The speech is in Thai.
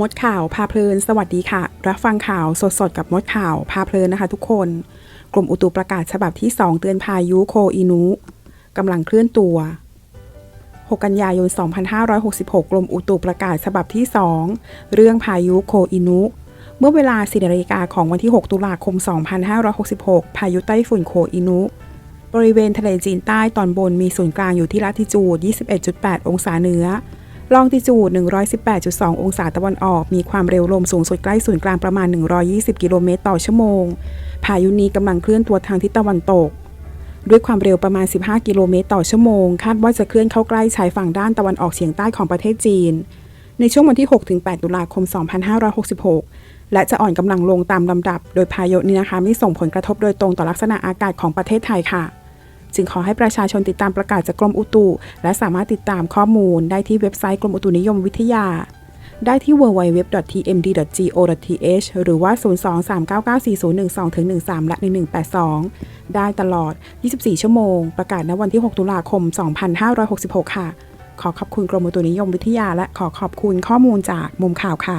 มดข่าวพาเพลิน สวัสดีค่ะ รับฟังข่าวสดๆ กับมดข่าวพาเพลินนะคะทุกคน กรมอุตุประกาศฉบับที่ 2 เตือนพายุโคอินุกำลังเคลื่อนตัว 6 กันยายน 2566 กรมอุตุประกาศฉบับที่ 2 เรื่องพายุโคอินุ เมื่อเวลา4นาฬิกาของวันที่ 6 ตุลาคม 2566 พายุไต้ฝุ่นโคอินุ บริเวณทะเลจีนใต้ตอนบนมีศูนย์กลางอยู่ที่ลัติจูด 21.8 องศาเหนือ ลองติจูด 118.2 องศาตะวันออก มีความเร็วลมสูงสุดใกล้ศูนย์กลางประมาณ 120 กิโลเมตรต่อชั่วโมง พายุนี้กำลังเคลื่อนตัวทางทิศตะวันตก ด้วยความเร็วประมาณ 15 กิโลเมตรต่อชั่วโมง คาดว่าจะเคลื่อนเข้าใกล้ชายฝั่งด้านตะวันออกเฉียงใต้ของประเทศจีน ในช่วงวันที่ 6-8 ตุลาคม 2566 และจะอ่อนกำลังลงตามลำดับ โดยพายุนี้นะคะไม่ส่งผลกระทบโดยตรงต่อลักษณะอากาศของประเทศไทยค่ะ จึงขอให้ประชาชนติดตามประกาศจากกรมอุตุ และสามารถติดตามข้อมูลได้ที่เว็บไซต์กรมอุตุนิยมวิทยา ได้ที่ www.tmd.go.th หรือว่า 023994012-13 และ 1182 ได้ตลอด 24 ชั่วโมง ประกาศณวันที่ 6 ตุลาคม 2566 ค่ะ ขอขอบคุณกรมอุตุนิยมวิทยา และขอขอบคุณข้อมูลจากมุมข่าวค่ะ